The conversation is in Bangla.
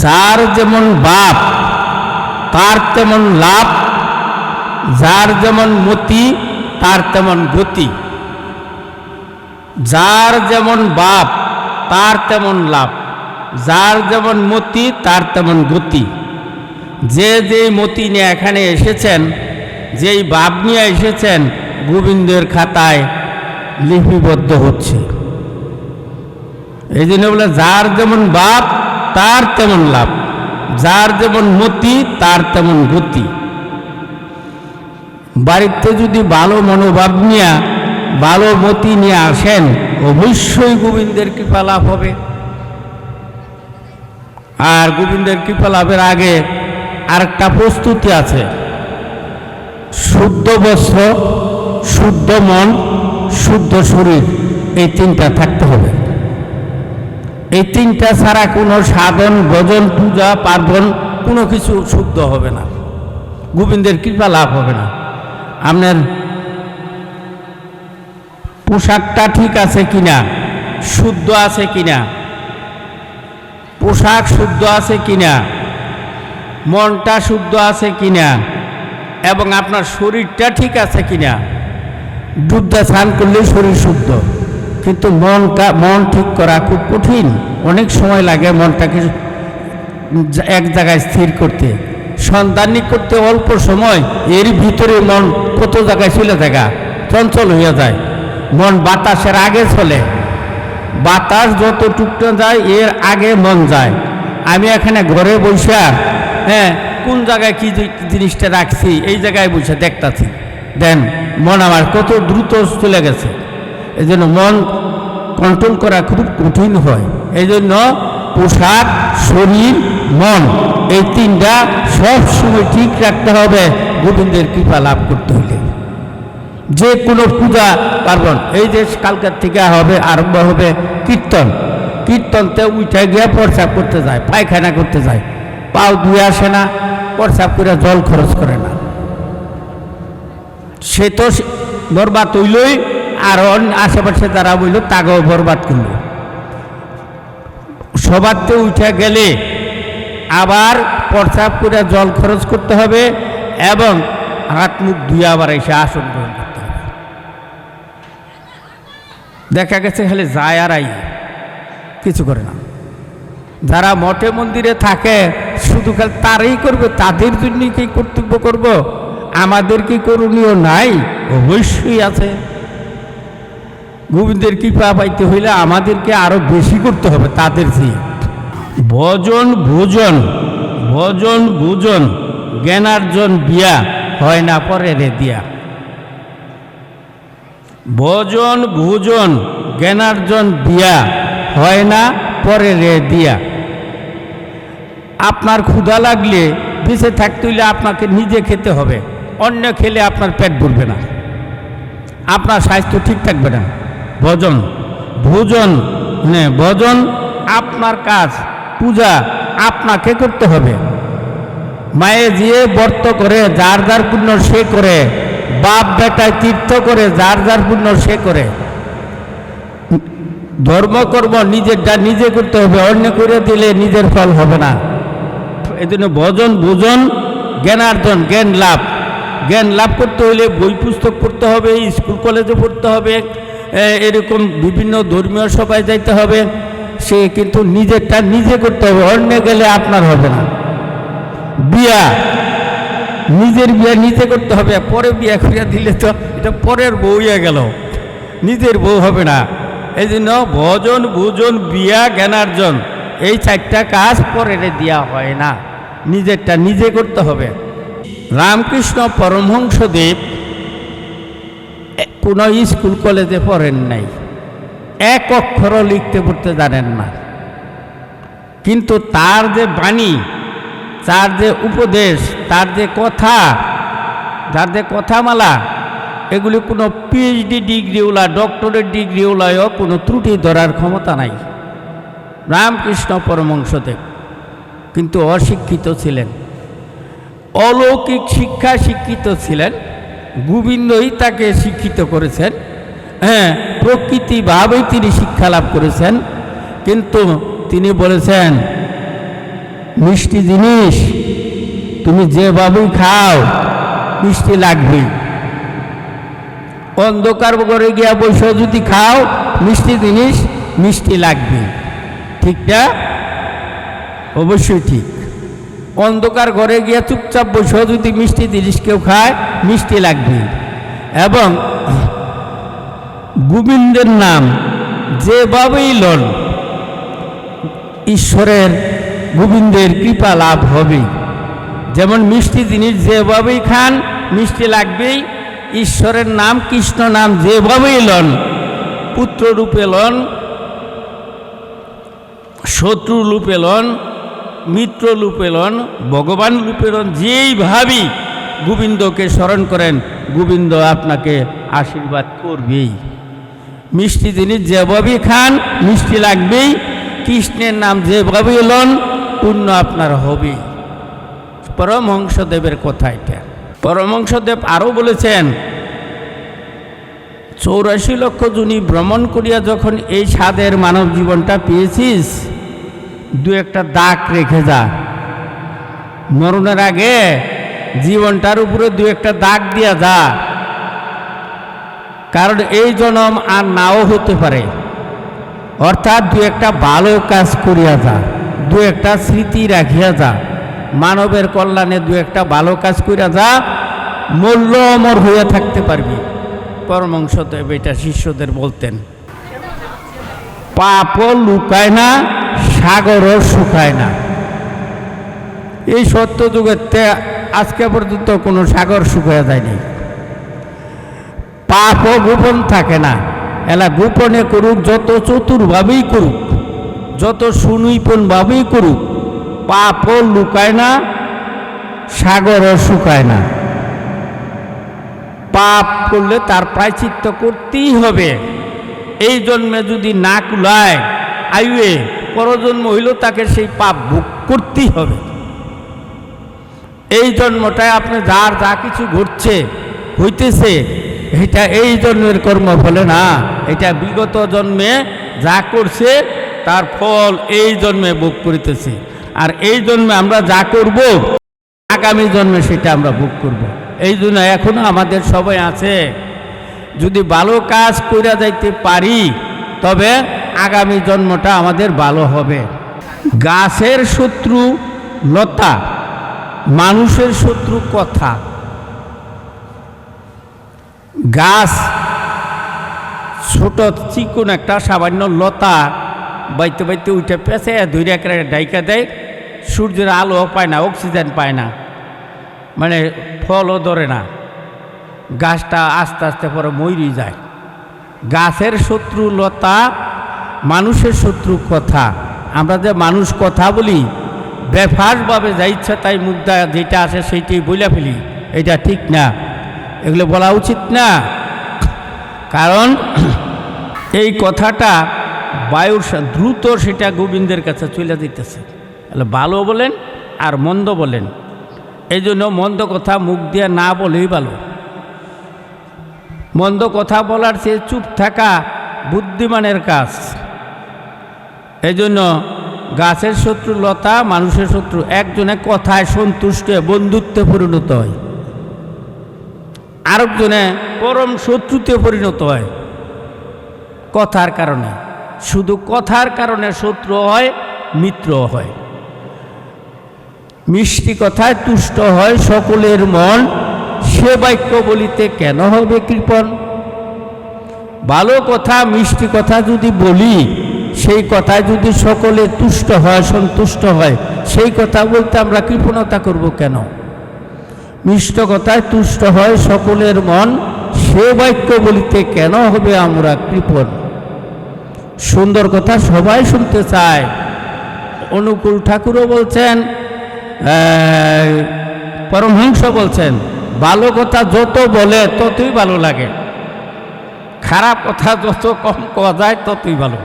যার যেমন বাপ, তার তেমন লাভ, যার যেমন মতি, তার তেমন গতি। যার যেমন বাপ, তার তেমন লাভ, যার যেমন মতি, তার তেমন গতি। যে যেই মতি নিয়ে এখানে এসেছেন, যেই বাপ নিয়ে এসেছেন, গোবিন্দের খাতায় লিপিবদ্ধ হচ্ছে। এই জন্য বলে, যার যেমন বাপ তার তেমন লাভ। যার যেমন মতি, তার তেমন গতি। বাড়িতে যদি ভালো মনোভাব নিয়ে, ভালো মতি নিয়ে আসেন, অবশ্যই গোবিন্দের কৃপা লাভ হবে। আর গোবিন্দের কৃপা লাভের আগে আরেকটা প্রস্তুতি আছে। শুদ্ধ বস্ত্র, শুদ্ধ মন, শুদ্ধ শরীর, এই তিনটা থাকতে হবে। এই তিনটা ছাড়া কোনো সাধন, ভজন, পূজা, পার্বণ কোনো কিছু শুদ্ধ হবে না। গোবিন্দের কৃপা লাভ হবে না। আপনার পোশাকটা ঠিক আছে কিনা? শুদ্ধ আছে কিনা? পোশাক শুদ্ধ আছে কিনা? মনটা শুদ্ধ আছে কিনা? এবং আপনার শরীরটা ঠিক আছে কিনা? ডুবদা স্নান করলেই শরীর শুদ্ধ। কিন্তু মনটা মন ঠিক করা খুব কঠিন। অনেক সময় লাগে মনটাকে এক জায়গায় স্থির করতে। সন্ধানী করতে অল্প সময়, এর ভিতরে মন কত জায়গায় চলে থাকা? চঞ্চল হয়ে যায়। মন বাতাসের আগে চলে। বাতাস যত টুকটা যায়, এর আগে মন যায়। আমি এখানে ঘরে বসে হ্যাঁ কোন জায়গায় কি জিনিসটা রাখছি, এই জায়গায় বসে দেখতাছি। দেন, মন আমার কত দ্রুত চলে গেছে। এই জন্য মন কন্ট্রোল করা খুব কঠিন হয়। এই জন্য পোশাক, শরীর, মন, এই তিনটা সব সময় ঠিক রাখতে হবে গোবিন্দের কৃপা লাভ করতে হলে। যে কোনো পূজা পার্বণ, এই যে কালকার থেকে হবে, আরম্ভ হবে কীর্তন। কীর্তনতে উঠে গিয়ে প্রসাব করতে যায়, পায়খানা করতে যায়। পাও ধুয়ে আসে না প্রসাব করে জল খরচ করে না। সে তো বরবাদ হইলই আর আশেপাশে যারা বইল, তাকেও বরবাদ করল। সবারতে উঠে গেলে আবার প্রসাব করে জল খরচ করতে হবে এবং হাত মুখ ধুয়ে আবার এসে আসন গ্রহণ করতে হবে। দেখা গেছে খালি যায় আর আই, কিছু করে না। যারা মঠে মন্দিরে থাকে, শুধু খালি তারাই করবে, তাদের জন্যই কি কর্তব্য করব? আমাদের কি করণীয় নাই? অবশ্যই আছে। গোবিন্দের কৃপা পাইতে হইলে আমাদেরকে আরও বেশি করতে হবে তাদের চেয়ে। ভজন ভোজন ভজন ভোজন, জ্ঞানার্জন বিয়া হয় না পরে রে দিয়া। ভজন ভোজন, জ্ঞানার্জন বিয়া হয় না পরে রে দিয়া। আপনার ক্ষুধা লাগলে বেঁচে থাকতে হইলে আপনাকে নিজে খেতে হবে, অন্য খেলে আপনার পেট ভরবে না। আপনার স্বাস্থ্য ঠিক থাকবে না। ভজন, ভোজন হ্যাঁ ভজন, আপনার কাজ, পূজা আপনাকে করতে হবে। মায়ে যে বর্ত করে, যার যার পুণ্য সে করে, বাপ বেটায় তীর্থ করে, যার যার পুণ্য সে করে। ধর্মকর্ম নিজেরটা নিজে করতে হবে, অন্য করে দিলে নিজের ফল হবে না। এই জন্য ভজন, ভোজন, জ্ঞানার্জন, জ্ঞান লাভ। জ্ঞান লাভ করতে হলে বই পুস্তক পড়তে হবে, স্কুল, কলেজে পড়তে হবে এরকম বিভিন্ন ধর্মীয় সভায় যাইতে হবে। সে কিন্তু নিজেরটা নিজে করতে হবে, অন্য গেলে আপনার হবে না। বিয়া, নিজের বিয়া নিজে করতে হবে, পরে বিয়া করিয়া দিলে তো এটা পরের বউ হয়ে গেল। নিজের বউ হবে না। এই জন্য ভজন, ভোজন, বিয়া, জ্ঞানার্জন, এই চারটা কাজ পরের দেওয়া হয় না। নিজেরটা নিজে করতে হবে। রামকৃষ্ণ পরমহংসদেব কোনো স্কুল কলেজে পড়েন নাই। এক অক্ষরও লিখতে পড়তে জানেন না। কিন্তু তার যে বাণী, তার যে উপদেশ, তার যে কথা, তার যে কথামালা, এগুলি কোনো পিএইচডি ডিগ্রিওলা ডক্টরেট ডিগ্রিওলায়ও কোনো ত্রুটি ধরার ক্ষমতা নাই। রামকৃষ্ণ পরমংসদেব কিন্তু অশিক্ষিত ছিলেন। অলৌকিক শিক্ষা শিক্ষিত ছিলেন। গোবিন্দই তাকে শিক্ষিত করেছেন। হ্যাঁ প্রকৃতিভাবেই তিনি শিক্ষা লাভ করেছেন। কিন্তু তিনি বলেছেন, মিষ্টি জিনিস তুমি যেভাবেই খাও, মিষ্টি লাগবেই। অন্ধকার করে গিয়া বসে যদি খাও, মিষ্টি জিনিস মিষ্টি লাগবে ঠিকটা? অবশ্যই ঠিক। অন্ধকার ঘরে গিয়ে চুপচাপ বসে যদি মিষ্টি জিনিস কেউ খায়, মিষ্টি লাগবে। এবং গোবিন্দের নাম যেভাবেই লন, ঈশ্বরের গোবিন্দের কৃপা লাভ হবে। যেমন মিষ্টি জিনিস যেভাবেই খান, মিষ্টি লাগবেই, ঈশ্বরের নাম, কৃষ্ণ নাম যেভাবেই লন, পুত্ররূপে লন শত্রু রূপে লন মিত্র রূপে লন ভগবান রূপে লন যেই ভাবি, গোবিন্দকে স্মরণ করেন, গোবিন্দ আপনাকে আশীর্বাদ করবেই। মিষ্টি জিনিস যেভাবেই খান, মিষ্টি লাগবেই, কৃষ্ণের নাম যেভাবেই লন পূর্ণ আপনার হবেই পরমহংসদেবের কথা এটা। পরমহংসদেব আরও বলেছেন, চৌরাশি লক্ষ জুনি ভ্রমণ করিয়া যখন এই স্বাদের মানব জীবনটা পেয়েছিস দু একটা দাগ রেখে যা। মরণের আগে জীবনটার উপরে দু একটা দাগ দিয়া যা। কারণ এই জনম আর নাও হতে পারে। অর্থাৎ দু একটা ভালো কাজ করিয়া যা, দু একটা স্মৃতি রাখিয়া যা। মানবের কল্যাণে দু একটা ভালো কাজ করিয়া যা, মূল্য অমর হইয়া থাকতে পারবি। পরমাংশদেব এটা শিষ্যদের বলতেন। পাপও লুকায় না সাগরও শুকায় না। এই সত্য যুগের আজকে পর্যন্ত কোনো সাগর শুকায় যায়নি। পাপও গোপন থাকে না। এলা গোপনে করুক, যত চতুরভাবেই করুক, যত সুনিপুণভাবেই করুক, পাপও লুকায় না, সাগরও শুকায় না। পাপ করলে তার প্রায়চিত্ত করতেই হবে। এই জন্মে যদি না কুলায় আইয়ে পরজন্ম হইল তাকে সেই পাপ ভোগ করতেই হবে এই জন্মটায় আপনি যার যা কিছু ঘটছে, হইতেছে, এটা এই জন্মের কর্ম ফলে না, এটা বিগত জন্মে যা করছে, তার ফল এই জন্মে ভোগ করিতেছে আর এই জন্মে আমরা যা করব, আগামী জন্মে সেটা আমরা ভোগ করব। এই জন্য এখনও আমাদের সবাই আছে, যদি ভালো কাজ কইরা যাইতে পারি, তবে আগামী জন্মটা আমাদের ভালো হবে। গাছের শত্রু লতা, মানুষের শত্রু কথা। গাছ ছোট চিকুন একটা সামান্য লতা বাইতে বাইতে উঠে পেঁচে ধৈর্য একটা ডাইকা দেয়, সূর্যের আলো পায় না, অক্সিজেন পায় না মানে ফলও ধরে না। গাছটা আস্তে আস্তে পরে মরি যায়। গাছের শত্রু লতা মানুষের শত্রু কথা। আমরা যে মানুষ কথা বলি বেফাসভাবে যা ইচ্ছা তাই মুগ্ধা যেটা আছে সেইটাই বলে ফেলি। এটা ঠিক না। এগুলো বলা উচিত না। কারণ এই কথাটা বায়ুর দ্রুত সেটা গোবিন্দের কাছে চলে দিতেছে তাহলে ভালো বলেন আর মন্দ বলেন। এই জন্য মন্দ কথা মুখ দিয়ে না বলেই ভালো। মন্দ কথা বলার চেয়ে চুপ থাকা বুদ্ধিমানের কাজ। এই জন্য গাছের শত্রু, লতা, মানুষের শত্রু, একজনে কথায় সন্তুষ্ট, বন্ধুত্বে পরিণত হয়। আরেকজনে পরম শত্রুতে পরিণত হয় কথার কারণে। শুধু কথার কারণে শত্রু হয়, মিত্র হয়। মিষ্টি কথায় তুষ্ট হয় সকলের মন। সে বাক্য বলিতে কেন হবে কৃপণ? ভালো কথা, মিষ্টি কথা যদি বলি সেই কথায় যদি সকলে তুষ্ট হয়, সন্তুষ্ট হয়, সেই কথা বলতে আমরা কৃপণতা করব কেন? মিষ্ট কথায় তুষ্ট হয় সকলের মন, সে বাক্য বলিতে কেন হবে আমরা কৃপণ? সুন্দর কথা সবাই শুনতে চায়। অনুকূল ঠাকুরও বলছেন পরমহংস বলছেন, ভালো কথা যত বলে ততই ভালো লাগে। খারাপ কথা যত কম কওয়া যায় ততই ভালো।